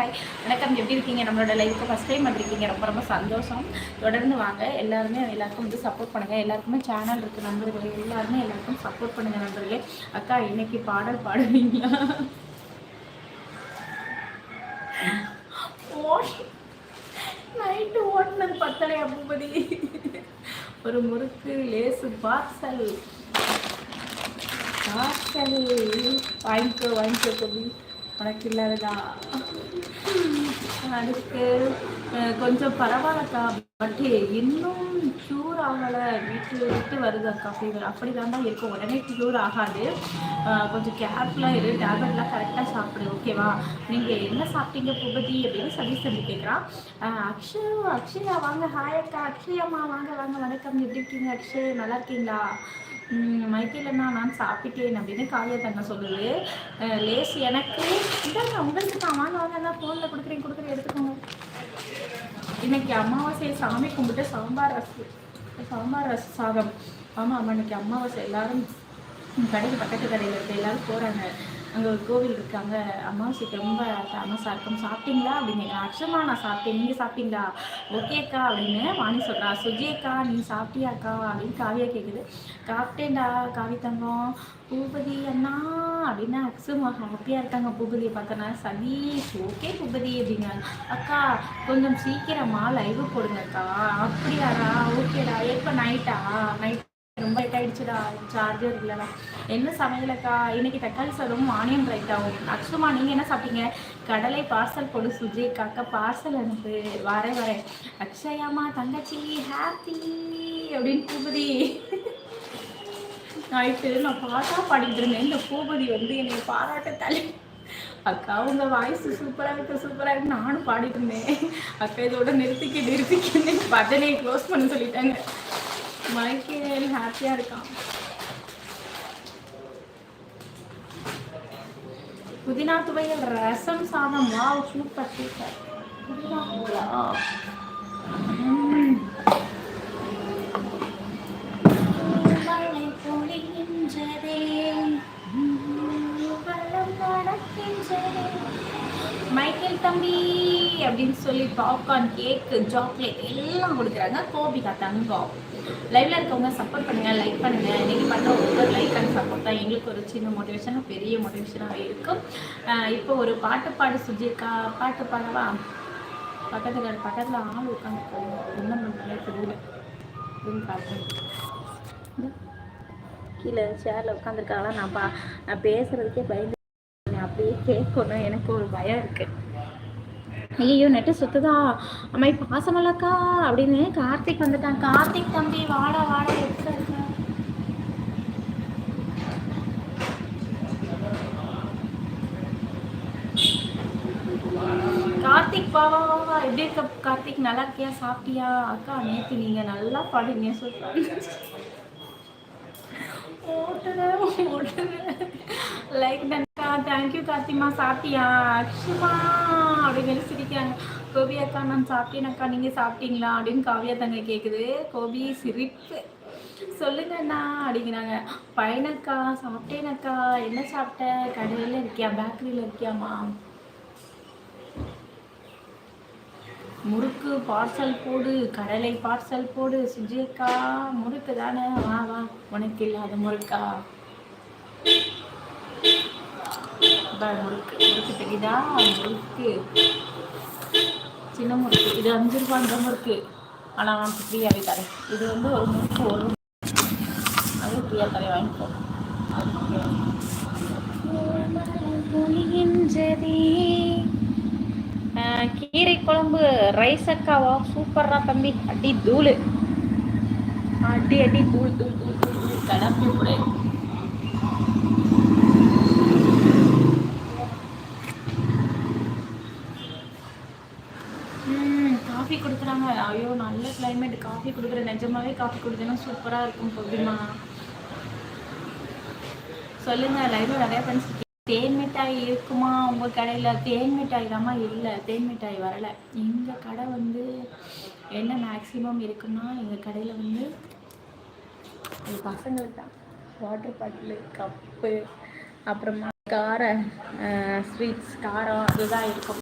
Hi வணக்கம். எப்படி இருக்கீங்க? நம்மளோட லைஃப்க்கு ஃபஸ்ட் டைம் வந்திருக்கீங்க. ரொம்ப ரொம்ப சந்தோஷம். தொடர்ந்து வாங்க. எல்லாருமே எல்லாருக்கும் வந்து சப்போர்ட் பண்ணுங்கள் எல்லாருக்குமே சேனல் இருக்குது நண்பர்களே. எல்லாருமே எல்லாருக்கும் சப்போர்ட் பண்ணுங்கள் நண்பர்களே. அக்கா இன்னைக்கு பாடல் பாடுவீங்களா? நைட்டு ஓட்டுனது பத்தலை அப்படி ஒரு முறுக்கு லேசு பார்சல் பார்சல் வாங்கிக்கோ வாங்கிக்கோ உனக்கு இல்லாததா அதுக்கு கொஞ்சம் பரவாயில்லக்கா பட் இன்னும் க்யூர் ஆகலை. வீட்டு விட்டு வருது அக்கா ஃபீவர் அப்படி தான் இருக்கும். உடனே க்யூர் ஆகாது. கொஞ்சம் கேர்ஃபுல்லாக இரு. டேப்லெட்லாம் கரெக்டாக சாப்பிடு ஓகேவா நீங்கள் என்ன சாப்பிட்டீங்க பூபதி அப்படின்னு சதீஷ் சொல்லி கேட்குறான் அக்ஷய் அக்ஷயா வாங்க. ஹாய் அக்கா. அக்ஷயம்மா வாங்க வாங்க. வணக்கம். எப்படி இருக்கீங்க அக்ஷய்? நல்லா இருக்கீங்களா? மைக்கேலண்ணா நான் சாப்பிட்டேன் அப்படின்னு காவியா தங்க சொல்லுது. லேஸ் எனக்கு இதாங்க உங்களுக்கு தான். வாங்க வாங்க தான் ஃபோனில் கொடுக்குறேன் கொடுக்குறேன் எடுத்துக்கோங்க. இன்னைக்கு அமாவாசை சாமி கும்பிட்டு சாம்பார் ரசம் சாம்பார் ரச சாதம். ஆமாம் ஆமாம் இன்னைக்கு அமாவாசை. எல்லாரும் கடைக்கு பக்கத்து கடையில் இருக்க எல்லாரும் போகிறாங்க அங்கே ஒரு கோவில் இருக்குது அங்கே அமாவாசைக்கு ரொம்ப ஃபேமஸாக இருக்கும். சாப்பிட்டீங்களா? அப்படின்னு அக்ஷமா நான் சாப்பிட்டேன். நீங்கள் சாப்பிட்டீங்களா? ஓகேக்கா அப்படின்னு வாணி சொல்கிறா சுஜியக்கா நீ சாப்பிட்டியாக்கா? அப்படின்னு காவியா கேட்குது சாப்பிட்டேன்டா காவி தங்கம். பூபதி அண்ணா அப்படின்னா அக்ஷமா ஹாப்பியாக இருக்காங்க பூபதியை பார்த்தோன்னா சதீஷ் ஓகே பூபதி அப்படிங்க அக்கா கொஞ்சம் சீக்கிரமாக லைவ் போடுங்கக்கா. அப்படியாடா ஓகேடா எப்போ நைட்டா நைட் ரொம்ப லேட் ஆயிடுச்சுடா சார்ஜர் இல்லைடா என்ன சமையலக்கா? இன்னைக்கு தக்காளி சாதமும் ஆனியன் ரைட்டாகும் அக்ஷமா நீங்கள் என்ன சாப்பிட்டீங்க? கடலை பார்சல் போடு சுஜி காக்கா பார்சல் அனுப்பு. வரேன் வரேன். அக்ஷயாமா தங்கச்சி ஹாப்பி அப்படின்னு பூபதி. நைட்டு நான் பாட்டா பாடிட்டு இருந்தேன். இந்த பூபதி வந்து என்னை பாராட்ட தலை அக்கா உங்க வாய்ஸ் சூப்பராக இருக்கு சூப்பராக இருக்கு. நானும் பாடிட்டு இருந்தேன். அக்கா இதோட நிறுத்திக்க நிறுத்திக்க பஜனையை க்ளோஸ் பண்ண சொல்லிட்டாங்க. மைக்கேல் ஹாப்பியாக இருக்கான் புதினா துவையல் ரசம் சாதம். வா சூப்பர் சூப்பர் புதினா போலா பொழிகின்றதே. வளம் நடக்கின்றதே மைக்கேல் தம்பி அப்படின்னு சொல்லி பாப்கார்ன் கேக்கு சாக்லேட் எல்லாம் கொடுக்குறாங்க. கோபிகா தங்கம் லைவ்ல இருக்கவங்க சப்போர்ட் பண்ணுங்க லைக் பண்ணுங்க. இன்னைக்கு பண்ண ஒவ்வொரு லைக் அண்ட் சப்போர்ட் தான் எங்களுக்கு ஒரு சின்ன மோட்டிவேஷனாக பெரிய மோட்டிவேஷனாக இருக்கும். இப்போ ஒரு பாட்டு பாடு சுஜிக்கா பாட்டு பாடவா? பக்கத்துல பக்கத்தில் ஆள் உட்காந்து என்ன பண்ணாலே தெரியல. கீழே சேரில் உட்காந்துருக்காங்களா நான் பா நான் பேசுறதுக்கே பயந்து கேட்கணும். எனக்கு ஒரு பயம் இருக்குது ஐயோ நெட்டு சுத்துதா? அம்மாய் பாசமல்லக்கா? அப்படின்னு கார்த்திக் வந்துட்டான். கார்த்திக் தம்பி வாடா வாடா கார்த்திக் வா வா வா எப்படி இருக்க கார்த்திக்? நல்லா இருக்கியா? சாப்பிட்டியா? அக்கா நேற்று நீங்கள் நல்லா பாடுங்க. சூப்பர் ஓட்டுறேன் ஓட்டுறேன். லைக் தேங்க்யூ கார்த்திமா சாப்பிட்டியா? அக்ஷமா அப்படின்னு சிரிக்கிறாங்க கோபி அக்கா நான் சாப்பிட்டேனக்கா நீங்கள் சாப்பிட்டீங்களா அப்படின்னு காவியா தங்க கேட்குது கோபி சிரிப்பு. சொல்லுங்கண்ணா அப்படிங்கிறாங்க. பையனக்கா சாப்பிட்டேனக்கா என்ன சாப்பிட்ட? கடையில் இருக்கியா? பேக்கரியில் இருக்கியாம்மா முறுக்கு பார்சல் போடு கடலை பார்சல் போடு சுஜியக்கா முறுக்கு தானே? வா வா. உனக்கு இல்லாத முறுக்கா? முறுக்கு முறுக்கு தெரியுதா முறுக்கு. சின்ன முறுக்கு. இது அஞ்சு ரூபா அந்த முறுக்கு. ஆனால் நான் ஃப்ரீயாகவே தரேன். இது வந்து ஒரு முறுக்கு ஒரு அது ஃப்ரீயாக தரேன் வாங்கிக்கோ கீரை குழம்பு ரைஸ் அக்காவா? சூப்பரா தம்பி. அடி தூள். அடி அடி தூள் தூள் தூள் தூள் கிளம்பி காஃபி கொடுக்குறாங்க. ஐயோ நல்ல கிளைமேட் காஃபி கொடுக்குற நிஜமாவே காஃபி கொடுத்தேன்னா சூப்பராக இருக்கும் போதுமா சொல்லுங்க லைவ்ல நிறைய ஃப்ரெண்ட்ஸ் தேன் மிட்டாய் இருக்குமா உங்கள் கடையில்? தேன் மிட்டாய் தாம்மா? இல்லை தேன் மிட்டாய் வரலை. எங்கள் கடை வந்து என்ன மேக்ஸிமம் இருக்குன்னா எங்கள் கடையில் வந்து பசங்களுக்கு தான் வாட்டர் பாட்டிலு கப்பு அப்புறமா கார ஸ்வீட்ஸ் காரம் அதுதான் இருக்கும்.